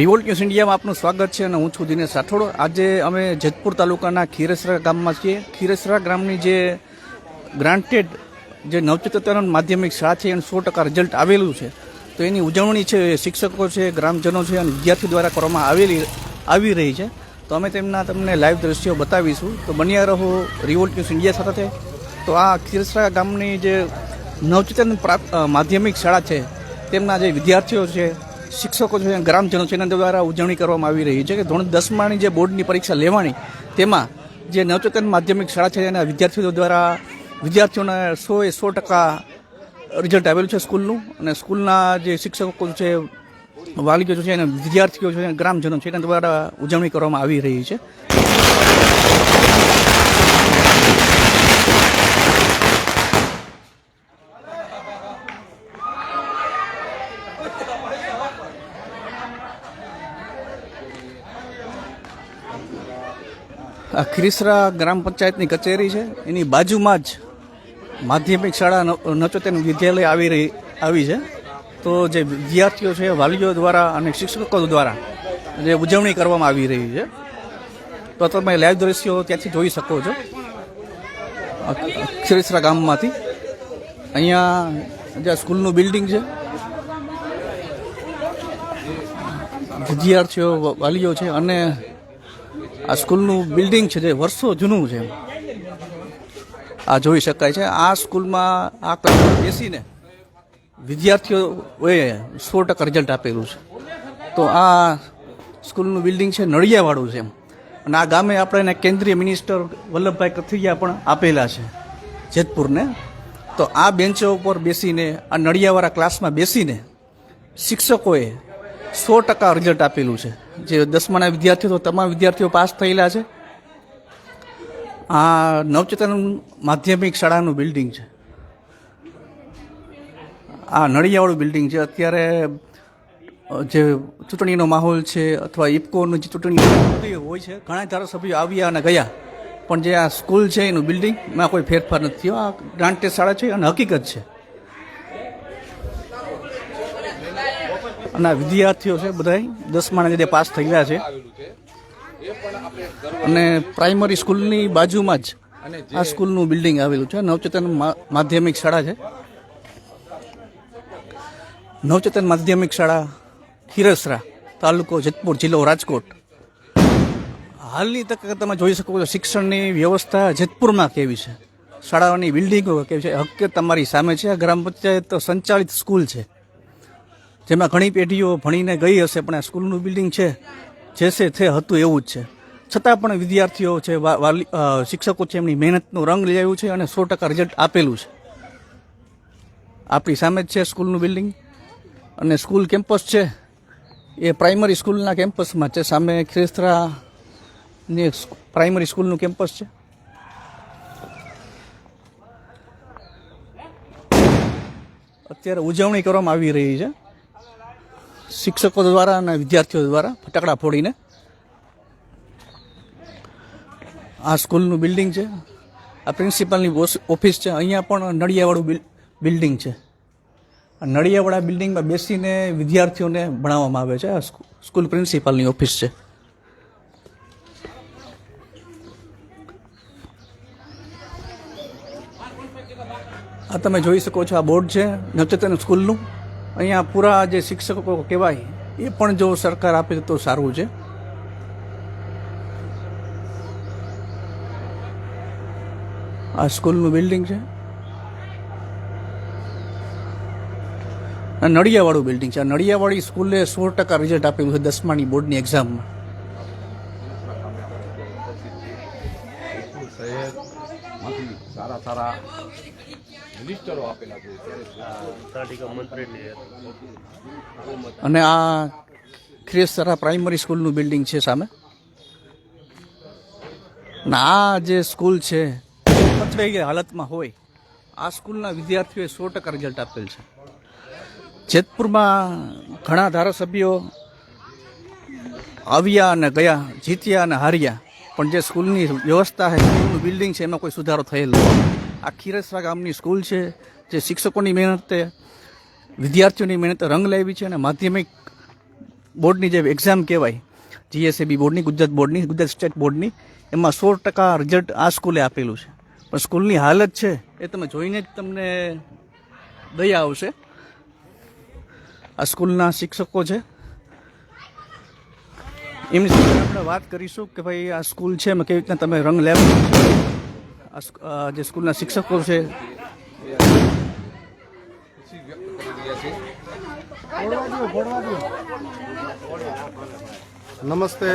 Revolt news ઇન્ડિયામાં આપનું સ્વાગત છે અને હું છું દિનેશ રાઠોડ. આજે અમે જેતપુર તાલુકાના ખીરસરા ગામમાં છીએ. ખીરસરા ગામની જે ગ્રાન્ટેડ જે નવચેતન માધ્યમિક શાળા છે, એનું સો ટકા રિઝલ્ટ આવેલું છે. તો એની ઉજવણી છે શિક્ષકો છે, ગ્રામજનો છે અને વિદ્યાર્થીઓ દ્વારા કરવામાં આવેલી, આવી રહી છે. તો અમે તેમના તમને લાઈવ દ્રશ્યો બતાવીશું. તો બન્યા રહો રિવોલ્ટ ન્યૂઝ ઇન્ડિયા સાથે. તો આ ખીરસરા ગામની જે નવચેતન માધ્યમિક શાળા છે, તેમના જે વિદ્યાર્થીઓ છે શિક્ષકો છે, ગ્રામજનો છે, એના દ્વારા ઉજવણી કરવામાં આવી રહી છે કે ધોરણ દસમાની જે બોર્ડની પરીક્ષા લેવાની, તેમાં જે નવચેતન માધ્યમિક શાળા છે, એના વિદ્યાર્થીઓ દ્વારા વિદ્યાર્થીઓને સો એ સો ટકા રિઝલ્ટ આવેલું છે સ્કૂલનું અને સ્કૂલના જે શિક્ષકો છે, વાલીઓ છે અને વિદ્યાર્થીઓ છે, ગ્રામજનો છે, એના દ્વારા ઉજવણી કરવામાં આવી રહી છે. આ ખીરીસરા ગ્રામ પંચાયતની કચેરી છે. એની બાજુમાં જ માધ્યમિક શાળા ન- વિદ્યાલય આવી રહી, આવી છે. તો જે વિદ્યાર્થીઓ છે, વાલીઓ દ્વારા અને શિક્ષકો દ્વારા જે ઉજવણી કરવામાં આવી રહી છે. તો તમે લાઈવ દ્રશ્યો ત્યાંથી જોઈ શકો છો. આ ગામમાંથી. અહીંયા જે સ્કૂલનું બિલ્ડિંગ છે. વિદ્યાર્થીઓ, વાલીઓ છે અને આ સ્કૂલનું બિલ્ડિંગ છે જે વર્ષો જૂનું છે. આ જોઈ શકાય છે. આ સ્કૂલમાં આ ક્લાસમાં બેસીને વિદ્યાર્થીઓએ સો ટકા રિઝલ્ટ આપેલું છે. તો આ સ્કૂલનું બિલ્ડિંગ છે નળિયાવાળું છે અને આ ગામે આપણે એને કેન્દ્રીય મિનિસ્ટર વલ્લભભાઈ કથિરિયા પણ આપેલા છે જેતપુરને. તો આ બેન્ચો ઉપર બેસીને, આ નળિયાવાળા ક્લાસમાં બેસીને શિક્ષકોએ સો ટકા રિઝલ્ટ આપેલું છે. જે દસમાના વિદ્યાર્થીઓ તમામ વિદ્યાર્થીઓ પાસ થયેલા છે. આ નવચેતન માધ્યમિક શાળાનું બિલ્ડિંગ છે. આ નળિયાવાળું બિલ્ડિંગ છે. અત્યારે જે ચૂંટણીનો માહોલ છે અથવા ઇફકોનું જે ચૂંટણી હોય છે. ઘણા ધારાસભ્યો આવ્યા અને ગયા. પણ જે આ સ્કૂલ છે એનું બિલ્ડિંગમાં કોઈ ફેરફાર નથી થયો. આ ગ્રાન્ટેડ શાળા છે અને હકીકત છે. અને વિદ્યાર્થીઓ છે બધા દસમાના જે પાસ થઈ ગયા છે. અને પ્રાઇમરી સ્કૂલની બાજુમાં જ આ સ્કૂલનું બિલ્ડિંગ આવેલું છે. નવચેતન માધ્યમિક શાળા છે. નવચેતન માધ્યમિક શાળા ખીરસરા તાલુકો જેતપુર જિલ્લો રાજકોટ. હાલની તક તમે જોઈ શકો છો શિક્ષણની વ્યવસ્થા જેતપુરમાં કેવી છે. શાળાઓની બિલ્ડિંગો કેવી છે. હકીકત તમારી સામે છે. ગ્રામ પંચાયત સંચાલિત સ્કૂલ છે. જેમાં ઘણી પેઢીઓ ભણીને ગઈ હશે, પણ આ સ્કૂલનું બિલ્ડિંગ છે, જે છે તે હતું એવું જ છે. છતાં પણ વિદ્યાર્થીઓ છે શિક્ષકો છે, એમની મહેનતનું રંગ લઈ આવ્યું છે અને સો ટકા રિઝલ્ટ આપેલું છે. આપણી સામે જ છે સ્કૂલનું બિલ્ડિંગ અને સ્કૂલ કેમ્પસ છે. એ પ્રાઇમરી સ્કૂલના કેમ્પસમાં છે. સામે એક પ્રાઇમરી સ્કૂલનું કેમ્પસ છે. અત્યારે ઉજવણી કરવામાં આવી રહી છે. શિક્ષકો દ્વારા અને વિદ્યાર્થીઓ દ્વારા ફટાકડા ફોડીને આ સ્કૂલનું બિલ્ડિંગ છે. આ પ્રિન્સિપાલની ઓફિસ છે. અહીંયા પણ નળિયાવાળું બિલ- બિલ્ડિંગ છે. આ નળિયાવાળા બિલ્ડિંગમાં બેસીને વિદ્યાર્થીઓને ભણાવવામાં આવે છે. આ સ્કૂલ પ્રિન્સિપાલની ઓફિસ છે. આ તમે જોઈ શકો છો આ બોર્ડ છે. નવચેતન સ્કૂલનું. અહીંયા પૂરા જે શિક્ષકો કહેવાય, એ પણ જો સરકાર આપે તો સારું છે. આ સ્કૂલનું બિલ્ડિંગ છે. નડિયાવાળું બિલ્ડિંગ છે. નડિયાવાળી સ્કૂલે સો ટકા રિઝલ્ટ આપેલું છે દસમાની બોર્ડની એક્ઝામમાં સારા સારા આપેલા છે અને આ ખીરેસરા પ્રાઇમરી સ્કૂલનું બિલ્ડિંગ છે સામે. અને આ જે સ્કૂલ છે પથરાઈ ગઈ હાલતમાં હોય આ સ્કૂલના વિદ્યાર્થીઓએ સો ટકા રિઝલ્ટ આપેલ છે. જેતપુરમાં ઘણા ધારાસભ્યો આવ્યા અને ગયા જીત્યા અને હાર્યા. પણ જે સ્કૂલની વ્યવસ્થા છે સ્કૂલનું બિલ્ડિંગ છે એમાં કોઈ સુધારો થયેલ નથી આ ખીરસરા ગામની સ્કૂલ છે, જે શિક્ષકોની મહેનતે, વિદ્યાર્થીઓની મહેનતે રંગ લાવી છે અને માધ્યમિક બોર્ડની જે એક્ઝામ કહેવાય જીએસએબી બોર્ડની, ગુજરાત બોર્ડની, ગુજરાત સ્ટેટ બોર્ડની, એમાં સો ટકા રિઝલ્ટ આ સ્કૂલે આપેલું છે. પણ સ્કૂલની હાલત છે, એ તમે જોઈને જ તમને દયા આવશે. આ સ્કૂલના શિક્ષકો છે. એમની સાથે આપણે વાત કરીશું કે ભાઈ આ સ્કૂલ છે, એમાં કેવી રીતના તમે રંગ લેવા જે સ્કૂલના શિક્ષકો છે. નમસ્તે.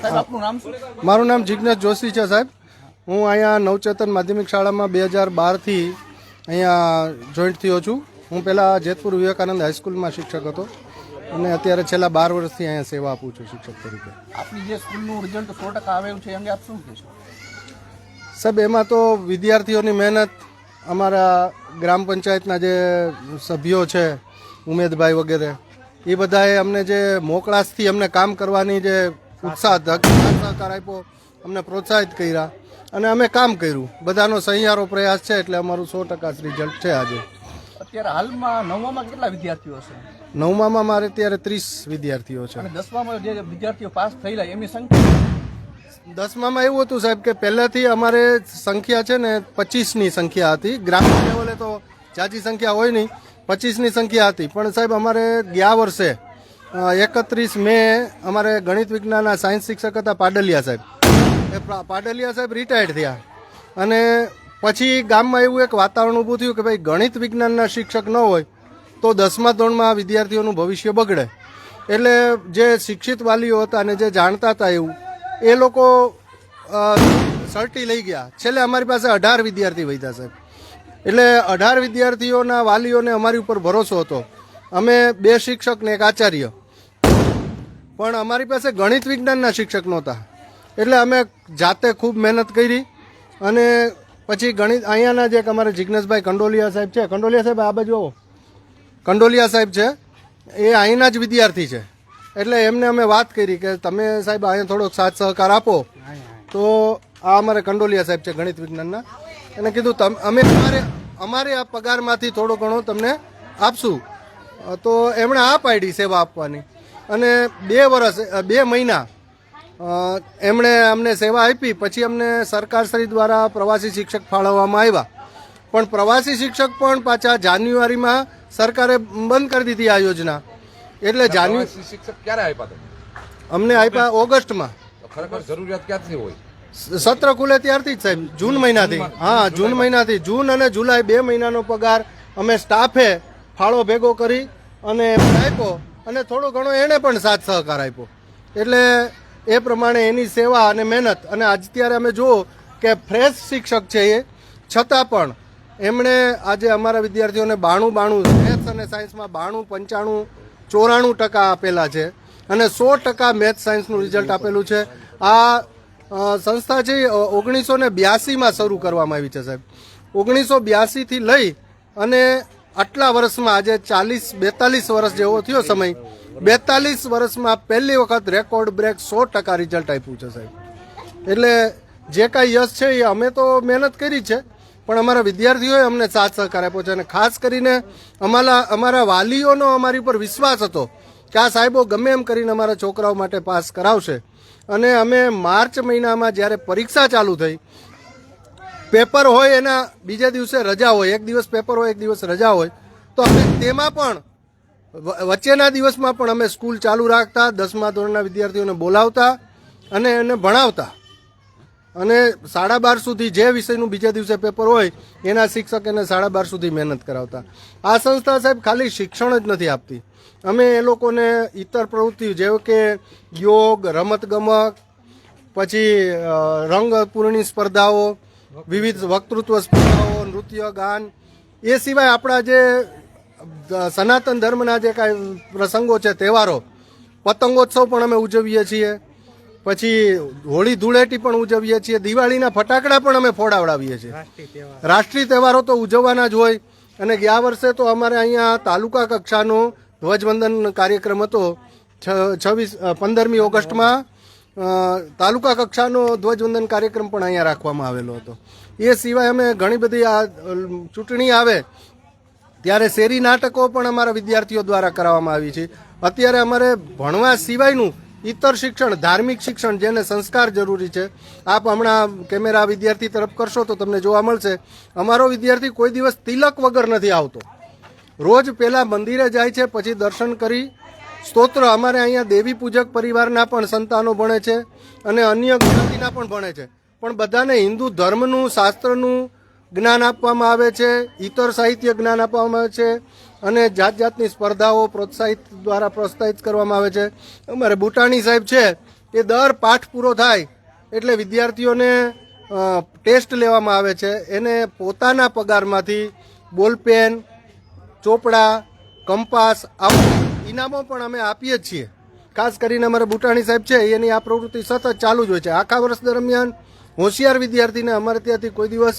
સાહેબ આપનું નામ શું? મારું નામ જિજ્ઞાસ જોશી છે સાહેબ. હું અહીંયા નવચેતન માધ્યમિક શાળામાં બે હજાર બારથી અહીંયા જોઈન્ટ થયો છું. હું પહેલાં જેતપુર વિવેકાનંદ હાઈસ્કૂલમાં શિક્ષક હતો અને અત્યારે છેલ્લા બાર વર્ષથી અહીંયા સેવા આપું છું શિક્ષક તરીકે. આપની જે સ્કૂલનું રિઝલ્ટ સો ટકા આવેલું છે એમને આપ શું કહેશો? સાહેબ એમાં તો વિદ્યાર્થીઓની મહેનત અમારા ગ્રામ પંચાયતના જે સભ્યો છે ઉમેદભાઈ વગેરે એ બધાએ અમને જે મોકળાશથી અમને કામ કરવાની જે ઉત્સાહ સહકાર આપ્યો અમને પ્રોત્સાહિત કર્યા અને અમે કામ કર્યું. બધાનો સહિયારો પ્રયાસ છે એટલે અમારું સો ટકા રિઝલ્ટ છે આજે. અત્યારે હાલમાં નવમામાં કેટલા વિદ્યાર્થીઓ છે? નવમામાં મારે અત્યારે ત્રીસ વિદ્યાર્થીઓ છે. અને દસમામાં જે વિદ્યાર્થીઓ પાસ થયેલા એમની સંખ્યા? દસમામાં એવું હતું સાહેબ કે પહેલાંથી અમારે સંખ્યા છે ને પચીસની સંખ્યા હતી. ગ્રામીણ લેવલે તો જાજી સંખ્યા હોય નહીં, પચીસની સંખ્યા હતી. પણ સાહેબ અમારે ગયા વર્ષે એકત્રીસ મે અમારે ગણિત વિજ્ઞાનના સાયન્સ શિક્ષક હતા પાડલિયા સાહેબ. એ પાડલિયા સાહેબ રિટાયર્ડ થયા. અને પછી ગામમાં એવું એક વાતાવરણ ઊભું થયું કે ભાઈ ગણિત વિજ્ઞાનના શિક્ષક ન હોય, તો દસમા ધોરણમાં વિદ્યાર્થીઓનું ભવિષ્ય બગડે. એટલે જે શિક્ષિત વાલીઓ હતા અને જે જાણતા હતા એવું એ લોકો સર્ટી લઈ ગયા. છેલ્લે અમારી પાસે અઢાર વિદ્યાર્થી વધ્યા સાહેબ. એટલે અઢાર વિદ્યાર્થીઓના વાલીઓને અમારી ઉપર ભરોસો હતો. અમે બે શિક્ષક ને એક આચાર્ય. પણ અમારી પાસે ગણિત વિજ્ઞાનના શિક્ષક નહોતા. એટલે અમે જાતે ખૂબ મહેનત કરી અને પછી ગણિત, અહીંયાના જે અમારા જિજ્ઞેશભાઈ કંડોલિયા સાહેબ છે. કંડોલિયા સાહેબ, આ બાજુ કંડોલિયા સાહેબ છે. એ અહીંના જ વિદ્યાર્થી છે. એટલે એમને અમે વાત કરી કે તમે સાહેબ અહીંયા થોડોક સાથ સહકાર આપો. તો આ અમારે કંડોલિયા સાહેબ છે ગણિત વિજ્ઞાનના. એને કીધું અમે અમારે અમારે આ પગારમાંથી થોડો ઘણો તમને આપશું. તો એમણે આ પાડી સેવા આપવાની. અને બે વર્ષ બે મહિના એમણે અમને સેવા આપી. પછી અમને સરકારશ્રી દ્વારા પ્રવાસી શિક્ષક ફાળવવામાં આવ્યા. પણ પ્રવાસી શિક્ષક પણ પાછા જાન્યુઆરીમાં સરકારે બંધ કરી દીધી આ યોજના. એટલે જાન્યુ શિક્ષક ક્યારે આપ્યા તમે? અમને આપ્યા ઓગસ્ટમાં. ખરેખર જરૂરિયાત ક્યાંથી હોય? સત્ર ખુલે ત્યારથી જ સાહેબ જૂન મહિનાથી. હા જૂન મહિનાથી. જૂન અને જુલાઈ બે મહિનાનો પગાર અમે સ્ટાફે ફાળો ભેગો કરી અને આપ્યો અને થોડો ઘણો એણે પણ સાથ સહકાર આપ્યો. એટલે એ પ્રમાણે એની સેવા અને મહેનત અને આજ ત્યારે અમે જુઓ કે ફ્રેશ શિક્ષક છે એ. છતાં પણ એમણે આજે અમારા વિદ્યાર્થીઓને બાણું બાણું મેથ્સ અને સાયન્સમાં બાણું પંચાણું ચોરાણું ટકા આપેલા છે અને સો ટકા મેથ્સ સાયન્સનું રિઝલ્ટ આપેલું છે. આ સંસ્થા છે ઓગણીસો ને બ્યાસીમાં શરૂ કરવામાં આવી છે સાહેબ. ઓગણીસો બ્યાસીથી લઈ અને આટલા વર્ષમાં આજે ચાલીસ, બેતાલીસ વર્ષ જેવો થયો સમય. બેતાલીસ વર્ષમાં પહેલી વખત રેકોર્ડ બ્રેક સો ટકા રિઝલ્ટ આપ્યું છે સાહેબ. એટલે જે કાંઈ યશ છે એ અમે તો મહેનત કરી છે. પણ અમારા વિદ્યાર્થીઓએ અમને સાથ સહકાર આપ્યો છે અને ખાસ કરીને અમારા અમારા વાલીઓનો અમારી પર વિશ્વાસ હતો કે આ સાહેબો ગમે એમ કરીને અમારા છોકરાઓ માટે પાસ કરાવશે. અને અમે માર્ચ મહિનામાં જ્યારે પરીક્ષા ચાલુ થઈ, પેપર હોય એના બીજા દિવસે રજા હોય, એક દિવસ પેપર હોય, એક દિવસ રજા હોય, તો અમે તેમાં પણ વચ્ચેના દિવસમાં પણ અમે સ્કૂલ ચાલુ રાખતા, દસમા ધોરણના વિદ્યાર્થીઓને બોલાવતા અને એને ભણાવતા. અને સાડા બાર સુધી જે વિષયનું બીજા દિવસે પેપર હોય, એના શિક્ષક એને સાડા બાર સુધી મહેનત કરાવતા. આ સંસ્થા સાહેબ ખાલી શિક્ષણ જ નથી આપતી. અમે એ લોકોને ઇતર પ્રવૃત્તિ જેવો કે યોગ, રમતગમત, પછી રંગપૂર્ણી રંગ પૂર્ણી સ્પર્ધાઓ, વિવિધ વક્તૃત્વ સ્પર્ધાઓ, નૃત્ય, ગાન, એ સિવાય આપણા જે સનાતન ધર્મના જે કાંઈ પ્રસંગો છે, તહેવારો, પતંગોત્સવ પણ અમે ઉજવીએ છીએ. પછી હોળી ધૂળેટી પણ ઉજવીએ છીએ. દિવાળીના ફટાકડા પણ અમે ફોડાવડાવીએ છીએ. રાષ્ટ્રીય તહેવારો. તો ઉજવવાના જ હોય. અને ગયા વર્ષે તો અમારે અહીંયા તાલુકા કક્ષાનો ધ્વજવંદન કાર્યક્રમ હતો. છ- છવ્વીસ પંદરમી ઓગસ્ટમાં તાલુકા કક્ષાનો ધ્વજવંદન કાર્યક્રમ પણ અહીંયા રાખવામાં આવેલો હતો. એ સિવાય અમે ઘણી બધી આ ચૂંટણી આવે ત્યારે શેરી નાટકો પણ અમારા વિદ્યાર્થીઓ દ્વારા કરાવવામાં આવી છે. અત્યારે અમારે ભણવા સિવાયનું ઇતર શિક્ષણ, ધાર્મિક શિક્ષણ જેને સંસ્કાર જરૂરી છે. આપ હમણાં કેમેરા વિદ્યાર્થી તરફ કરશો તો તમને જોવા મળશે. અમારો વિદ્યાર્થી કોઈ દિવસ તિલક વગર નથી આવતો. રોજ પહેલાં મંદિરે જાય છે, પછી દર્શન કરી. સ્તોત્ર અમારે અહીંયા દેવી પૂજક પરિવારના પણ સંતાનો ભણે છે અને અન્ય જ્ઞાતિના પણ ભણે છે. પણ બધાને હિન્દુ ધર્મનું, શાસ્ત્રનું જ્ઞાન આપવામાં આવે છે ઇતર સાહિત્ય જ્ઞાન આપવામાં આવે છે. અને જાત જાતની સ્પર્ધાઓ પ્રોત્સાહિત દ્વારા પ્રોત્સાહિત કરવામાં આવે છે. અમારે બુટાણી સાહેબ છે, એ દર પાઠ પૂરો થાય એટલે વિદ્યાર્થીઓને ટેસ્ટ લેવામાં આવે છે. એને પોતાના પગારમાંથી બોલપેન ચોપડા, કંપાસ, આવું ઇનામો પણ અમે આપીએ જ છીએ. ખાસ કરીને અમારે બુટાણી સાહેબ છે એની આ પ્રવૃત્તિ સતત ચાલુ જ હોય છે. આખા વર્ષ દરમિયાન હોશિયાર વિદ્યાર્થીને અમારે ત્યાંથી કોઈ દિવસ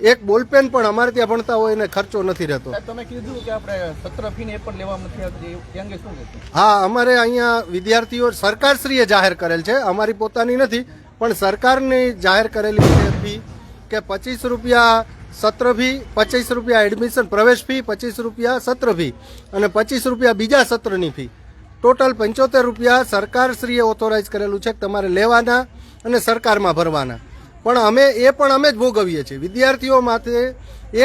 એક બોલપેન પણ અમારે ત્યાં ભણતા હોય એને ખર્ચો નથી રહેતો. તમે કીધું કે આપણે સત્ર ફીને એ પણ લેવા નથી આવતી અંગે શું હા અમારે અહીંયા વિદ્યાર્થીઓ સરકારશ્રીએ જાહેર કરેલ છે અમારી પોતાની નથી પણ સરકારની જાહેર કરેલી છે ફી કે પચીસ રૂપિયા સત્ર ફી પચીસ રૂપિયા એડમિશન પ્રવેશ ફી પચીસ રૂપિયા સત્ર ફી અને પચીસ રૂપિયા બીજા સત્રની ફી ટોટલ પંચોતેર રૂપિયા સરકારશ્રીએ ઓથોરાઇઝ કરેલું છે તમારે લેવાના અને સરકારમાં ભરવાના. પણ અમે એ પણ અમે જ ભોગવીએ છીએ. વિદ્યાર્થીઓ માટે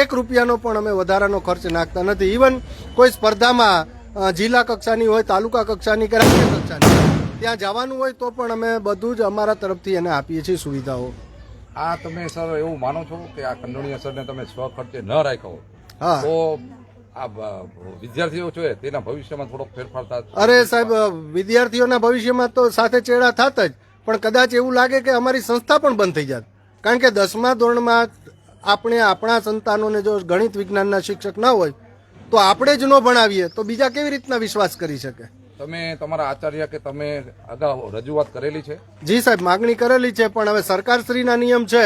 એક રૂપિયાનો પણ અમે વધારાનો ખર્ચ નાખતા નથી. ઇવન કોઈ સ્પર્ધામાં જિલ્લા કક્ષાની હોય તાલુકા કક્ષાની કે રાજ્ય કક્ષાની ત્યાં જવાનું હોય તો પણ અમે બધું જ અમારા તરફથી એને આપીએ છીએ સુવિધાઓ. આ તમે સર એવું માનો છો કે આ કંડોળીયા સરને તમે સ્વ ખર્ચે ન રાખ્યો હા. તો આ વિદ્યાર્થીઓ છે તેના ભવિષ્યમાં થોડોક ફેરફાર થાય અરે સાહેબ વિદ્યાર્થીઓના ભવિષ્યમાં તો સાથે ચેડા થાત જ. પણ કદાચ એવું લાગે કે અમારી સંસ્થા પણ બંધ થઈ જાત. કારણ કે દસમા ધોરણમાં આપણે આપણા સંતાનોને જો ગણિત વિજ્ઞાનના શિક્ષક ના હોય તો આપણે જ ન ભણાવીએ તો બીજા કેવી રીતના વિશ્વાસ કરી શકે? તમે તમારા આચાર્ય કે તમે અગાઉ રજૂઆત કરેલી છે? જી સાહેબ માગણી કરેલી છે પણ હવે સરકારશ્રીના નિયમ છે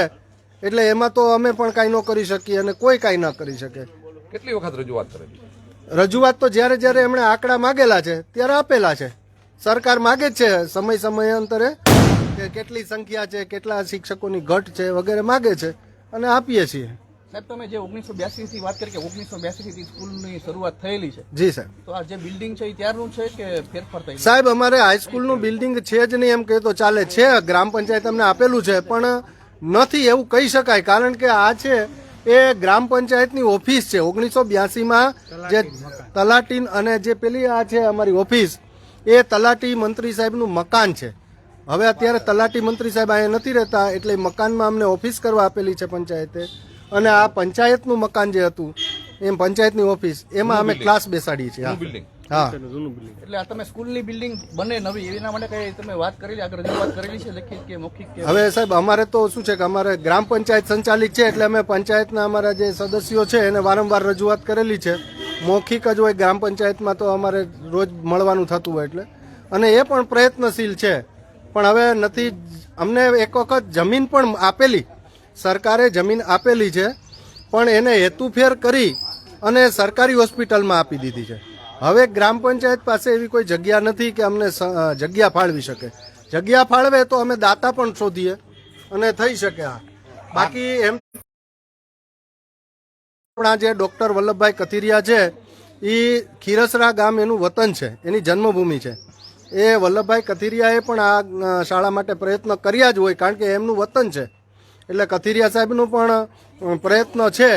એટલે એમાં તો અમે પણ કાંઈ ન કરી શકીએ અને કોઈ કાંઈ ન કરી શકે. કેટલી વખત રજૂઆત કરેલી? રજૂઆત તો જ્યારે જ્યારે એમણે આંકડા માગેલા છે ત્યારે આપેલા છે. સરકાર માગે જ છે સમય સમયાંતરે. કે કેટલી સંખ્યા છે કેટલા શિક્ષકોની ઘટ છે વગેરે માગે છે અને આપીએ છીએ. સાહેબ તમે જે ઓગણીસો બ્યાસી થી વાત કરી કે ઓગણીસો બ્યાસી થી સ્કૂલની શરૂઆત થયેલી છે જી સાહેબ. તો આ જે બિલ્ડિંગ છે એ ત્યારનું છે કે ફેરફાર થઈ સાહેબ અમારે હાઈસ્કૂલનું બિલ્ડિંગ છે જ નહીં એમ કહે તો ચાલે છે. ગ્રામ પંચાયત અમને આપેલું છે પણ નથી એવું કહી શકાય કારણ કે આ છે એ ગ્રામ પંચાયતની ઓફિસ છે. ઓગણીસો બ્યાસીમાં જે તલાટીન અને જે પેલી આ છે અમારી ઓફિસ એ તલાટી મંત્રી સાહેબનું મકાન છે. હવે અત્યારે તલાટી મંત્રી સાહેબ અહીંયા નથી રહેતા એટલે મકાનમાં અમને ઓફિસ કરવા આપેલી છે પંચાયતે. અને આ પંચાયતનું મકાન જે હતું એમ પંચાયતની ઓફિસ એમાં અમે ક્લાસ બેસાડીએ છીએ. હા. એટલે આ તમે સ્કૂલની બિલ્ડિંગ બને નવી એના માટે કઈ તમે વાત કરેલી આગળ રજૂઆત કરેલી છે લેખિત કે મૌખિક હવે સાહેબ અમારે તો શું છે કે અમારે ગ્રામ પંચાયત સંચાલિત છે એટલે અમે પંચાયતના અમારા જે સદસ્યો છે એને વારંવાર રજૂઆત કરેલી છે. મૌખિક જ હોય ગ્રામ પંચાયતમાં તો અમારે રોજ મળવાનું થતું હોય એટલે. અને એ પણ પ્રયત્નશીલ છે. પણ હવે નથી અમને એક વખત જમીન પણ આપેલી. સરકારે જમીન આપેલી છે, પણ એને હેતુફેર કરી અને સરકારી હોસ્પિટલમાં આપી દીધી છે. હવે ગ્રામ પંચાયત પાસે એવી કોઈ જગ્યા નથી કે અમને જગ્યા ફાળવી શકે. જગ્યા ફાળવે તો અમે દાતા પણ શોધીએ અને થઈ શકે આ. બાકી એમ આપણા જે ડૉક્ટર વલ્લભભાઈ કથિરિયા છે એ ખીરસરા ગામ એનું વતન છે, એની જન્મભૂમિ છે. એ વલ્લભભાઈ કથિરિયાએ પણ આ શાળા માટે પ્રયત્ન કર્યા જ હોય કારણ કે એમનું વતન છે. એટલે કથિરિયા સાહેબનું પણ પ્રયત્ન છે.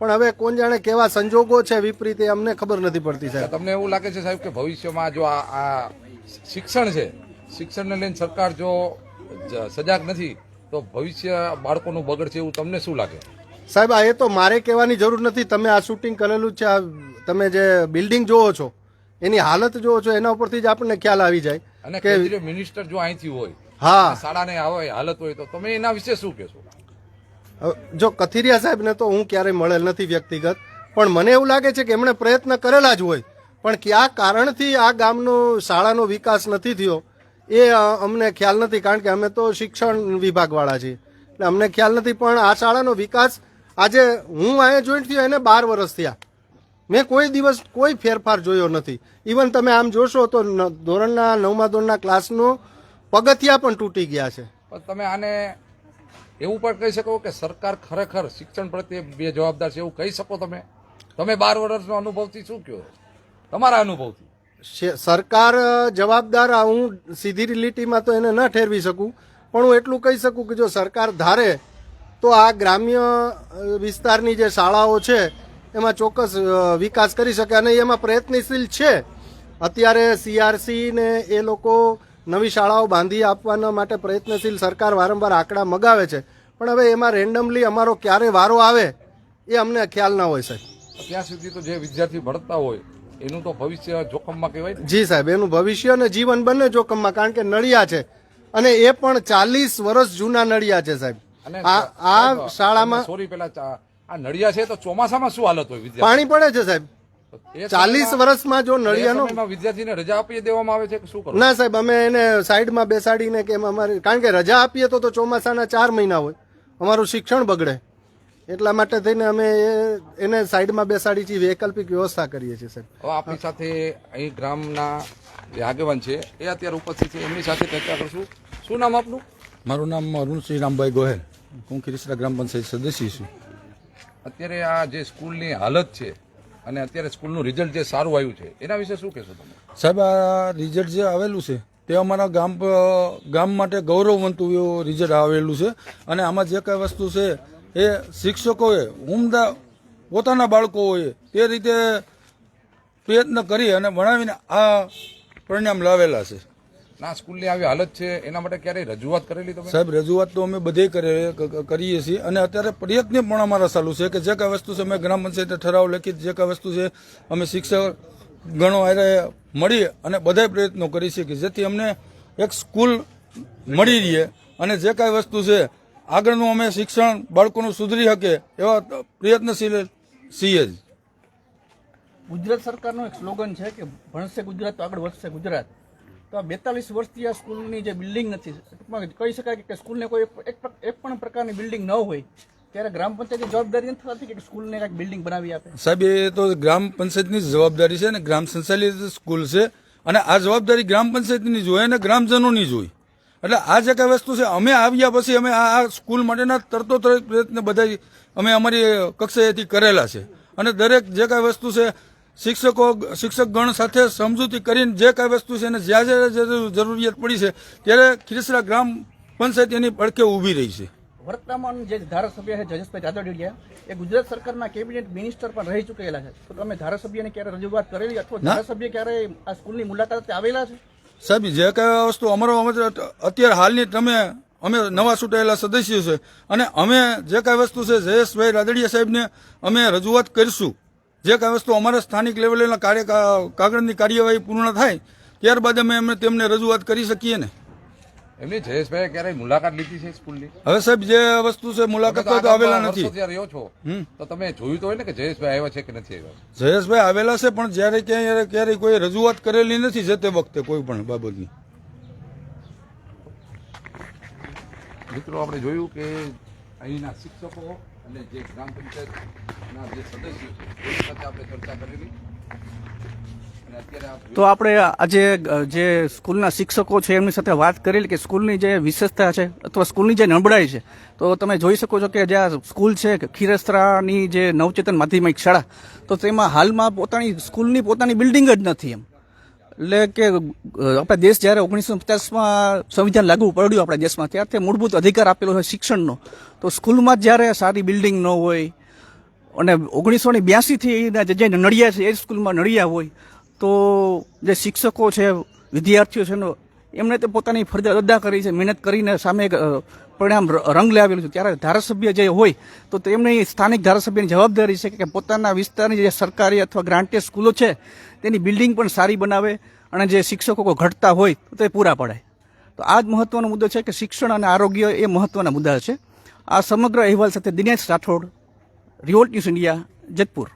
પણ હવે કોણ જાણે કેવા સંજોગો છે વિપરીત એ અમને ખબર નથી પડતી સાહેબ. તમને એવું લાગે છે સાહેબ કે ભવિષ્યમાં જો આ શિક્ષણ છે શિક્ષણને લઈને સરકાર જો સજાગ નથી તો ભવિષ્ય બાળકોનું બગડશે એવું તમને શું લાગે? સાહેબ આ એ તો મારે કહેવાની જરૂર નથી. તમે આ શૂટિંગ કરેલું છે આ તમે જે બિલ્ડિંગ જોવો છો એની હાલત જોવો છો એના ઉપરથી જ આપણને ખ્યાલ આવી જાય અને કેન્દ્રીય મિનિસ્ટર જો અહીંથી હોય હા. શાળાને આવે હાલત હોય તો તમે એના વિશે શું કહેશો? જો કથિરિયા સાહેબને તો હું ક્યારેય મળેલ નથી વ્યક્તિગત પણ મને એવું લાગે છે કે એમણે પ્રયત્ન કરેલા જ હોય. પણ કયા કારણથી આ ગામનો શાળાનો વિકાસ નથી થયો એ અમને ખ્યાલ નથી કારણ કે અમે તો શિક્ષણ વિભાગવાળા છીએ. એટલે અમને ખ્યાલ નથી પણ આ શાળાનો વિકાસ આજે હું અહીંયા જોઈન્ટ થયો એને બાર વર્ષ થયા. મેં કોઈ દિવસ કોઈ ફેરફાર જોયો નથી. ઇવન તમે આમ જોશો તો ધોરણના નવમા ધોરણના ક્લાસનો પગથિયા પણ તૂટી ગયા છે. પણ તમે આને એવું પણ કહી શકો કે સરકાર ખરેખર શિક્ષણ પ્રત્યે બે જવાબદાર છે એવું કહી શકો તમે? તમે બાર વર્ષનો અનુભવથી શું કહો? તમારા અનુભવથી. સરકાર જવાબદાર હું સીધી લીટીમાં તો એને ન ઠેરવી શકું. પણ હું એટલું કહી શકું કે જો સરકાર ધારે તો આ ગ્રામ્ય વિસ્તારની જે શાળાઓ છે એમાં ચોક્કસ વિકાસ કરી શકે અને એમાં પ્રયત્નશીલ છે. અત્યારે સીઆરસી ને એ લોકો નવી શાળાઓ બાંધી આપવાના માટે પ્રયત્નશીલ સરકાર વારંવાર આંકડા મગાવે છે. પણ હવે એમાં રેન્ડમલી અમારો ક્યારે વારો આવે એ અમને ખ્યાલ ના હોય સાહેબ. ત્યાં સુધી તો જે વિદ્યાર્થી ભણતા હોય એનું તો ભવિષ્ય જોખમમાં કહેવાય જી સાહેબ એનું ભવિષ્ય અને જીવન બંને જોખમમાં કારણ કે નળિયા છે. અને એ પણ ચાલીસ વર્ષ જૂના નળિયા છે સાહેબ. આ આ શાળામાં સોરી પેલા આ નળિયા છે તો ચોમાસામાં શું હાલત હોય વિદ્યાર્થી? પાણી પડે છે સાહેબ. એ ચાલીસ વર્ષમાં જો નળિયાનો વિદ્યાર્થીને રજા આપી દેવામાં આવે છે કે શું કરો ના સાહેબ અમે એને સાઈડમાં બેસાડીને કે એમ અમારે કારણ કે રજા આપીએ તો તો ચોમાસાના ચાર મહિના હોય. અમારું શિક્ષણ બગડે. એટલા માટે થઈને અમે એ- એને સાઈડમાં બેસાડી છીએ વૈકલ્પિક વ્યવસ્થા કરીએ છીએ સાહેબ. હવે આપણી સાથે અહીં ગ્રામના જે આગેવાન છે એ અત્યારે ઉપસ્થિત છે. એમની સાથે ચર્ચા કરશું. શું નામ આપનું? મારું નામ અરુણસિંહ રામભાઈ ગોહેલ. હું ખીરસરા ગ્રામ પંચાયત સદસ્ય છું. અત્યારે આ જે સ્કૂલની હાલત છે અને અત્યારે સ્કૂલનું રિઝલ્ટ જે સારું આવ્યું છે, એના વિશે શું કહેશો તમે? સાહેબ, આ રિઝલ્ટ જે આવેલું છે, તે અમારા ગામ ગામ માટે ગૌરવવંતું એવું રિઝલ્ટ આવેલું છે. અને આમાં જે કાંઈ વસ્તુ છે, એ શિક્ષકોએ, ઉમદા, પોતાના બાળકોએ તે રીતે પ્રયત્ન કરી અને ભણાવીને આ પરિણામ લાવેલા છે. ના સ્કૂલની આવી હાલત છે એના માટે ક્યારેય રજૂઆત કરેલી તમે? સાહેબ રજૂઆત તો અમે બધે કરીએ છીએ. અને અત્યારે પ્રયત્ન પણ અમારા ચાલુ છે કે જે કાંઈ વસ્તુ છે અમે ગ્રામ પંચાયતે ઠરાવ લખી જે કાંઈ વસ્તુ છે અમે શિક્ષક ગણો હારે મળી અને બધાય પ્રયત્નો કરી છીએ કે જેથી અમને એક સ્કૂલ મળી રહે. અને જે કાંઈ વસ્તુ છે આગળનું અમે શિક્ષણ બાળકોનું સુધરી શકે એવા પ્રયત્નશીલ છીએ જ. ગુજરાત સરકારનું એક સ્લોગન છે કે ભણશે ગુજરાત તો આગળ વધશે ગુજરાત. તો આ બેતાલીસ વર્ષથી આ સ્કૂલની જે બિલ્ડિંગ નથી, ટૂંકમાં કહી શકાય કે સ્કૂલને કોઈ એક પણ પ્રકારની બિલ્ડિંગ ન હોય, ત્યારે ગ્રામ પંચાયતની જવાબદારી નથી થતી કે સ્કૂલને કાંઈક બિલ્ડિંગ બનાવી આપે? સાહેબ, એ તો ગ્રામ પંચાયતની જવાબદારી છે અને ગ્રામ સંચાલિત સ્કૂલ છે અને આ જવાબદારી ગ્રામ પંચાયતની જોઈએ અને ગ્રામજનોની જોઈ એટલે આ જે કઈ વસ્તુ છે, અમે આવ્યા પછી અમે આ સ્કૂલ માટેના તરતો તરત પ્રયત્ન બધા અમે અમારી કક્ષાએથી કરેલા છે. અને દરેક જે કાંઈ વસ્તુ છે શિક્ષકો શિક્ષક ગણ સાથે સમજૂતી કરીને જે કાંઈ વસ્તુ છે એને જ્યાં જ્યાં જરૂ- જરૂરિયાત પડી છે ત્યારે ખીરસરા ગ્રામ પંચાયત એની પડખે ઊભી રહી છે. વર્તમાન જે ધારાસભ્ય છે જયેશભાઈ જાદવડિયા એ ગુજરાત સરકારના કેબિનેટ મિનિસ્ટર પણ રહી ચૂકેલા છે. તો તમે ધારાસભ્યને ક્યારે રજૂઆત કરેલી અથવા ધારાસભ્ય ક્યારે આ સ્કૂલની મુલાકાતે આવેલા છે? સાહેબ જે કઈ વસ્તુ અમારો અમે અત્યારે હાલની તમે અમે નવા ચૂંટાયેલા સદસ્યો છે. અને અમે જે કાંઈ વસ્તુ છે જયેશભાઈ રાદડિયા સાહેબને અમે રજૂઆત કરીશું. જે કાંઈ વસ્તુ અમારા સ્થાનિક લેવલેના કાર્ય કાગળની કાર્યવાહી પૂર્ણ થાય ત્યારબાદ અમે અમે તેમને રજૂઆત કરી શકીએ ને. એમની જયેશભાઈ ક્યારેય મુલાકાત લીધી છે સ્કૂલની? હવે સાહેબ જે વસ્તુ છે મુલાકાત તો આવેલા નથી. ત્યાં રહ્યો છો તો તમે જોયું તો હોય ને કે જયેશભાઈ આવ્યા છે કે નથી આવ્યા? જયેશભાઈ આવેલા છે પણ જ્યારે ક્યાંય ક્યારેય કોઈ રજૂઆત કરેલી નથી જે તે વખતે કોઈ પણ બાબતની. મિત્રો આપણે જોયું કે અહીંના શિક્ષકો અને જે ગ્રામ પંચાયતના જે સદસ્યો છે, એની સાથે આપણે ચર્ચા કરેલી. તો આપણે આજે જે સ્કૂલના શિક્ષકો છે, એમની સાથે વાત કરેલી કે સ્કૂલની જે વિશેષતા છે, અથવા સ્કૂલની જે નબળાઈ છે, તો તમે જોઈ શકો છો કે જે આ સ્કૂલ છે ખીરસરાની જે નવચેતન માધ્યમિક શાળા, તો તેમાં હાલમાં પોતાની, સ્કૂલની પોતાની બિલ્ડિંગ જ નથી એમ. એટલે કે આપણા દેશ જ્યારે ઓગણીસો પચાસમાં સંવિધાન લાગુ પડ્યું આપણા દેશમાં, ત્યારથી મૂળભૂત અધિકાર આપેલો છે શિક્ષણનો. તો સ્કૂલમાં જ્યારે સારી બિલ્ડિંગ ન હોય, અને ઓગણીસો ને બ્યાસીથી જે નડિયા છે, એ સ્કૂલમાં નડિયા હોય, તો જે શિક્ષકો છે, વિદ્યાર્થીઓ છે એમણે તે પોતાની ફરજ અદા કરી છે, મહેનત કરીને સામે પરિણામ રંગ લાવેલું છે. ત્યારે ધારાસભ્ય જે હોય, તો તેમની સ્થાનિક ધારાસભ્યની જવાબદારી છે કે પોતાના વિસ્તારની જે સરકારી અથવા ગ્રાન્ટેડ સ્કૂલો છે તેની બિલ્ડિંગ પણ સારી બનાવે અને જે શિક્ષકો ઘટતા હોય તો તે પૂરા પડાય તો આ જ મહત્વનો મુદ્દો છે કે શિક્ષણ અને આરોગ્ય એ મહત્વના મુદ્દા છે. આ સમગ્ર અહેવાલ સાથે Dinesh Rathod, revolt news India, Jetpur.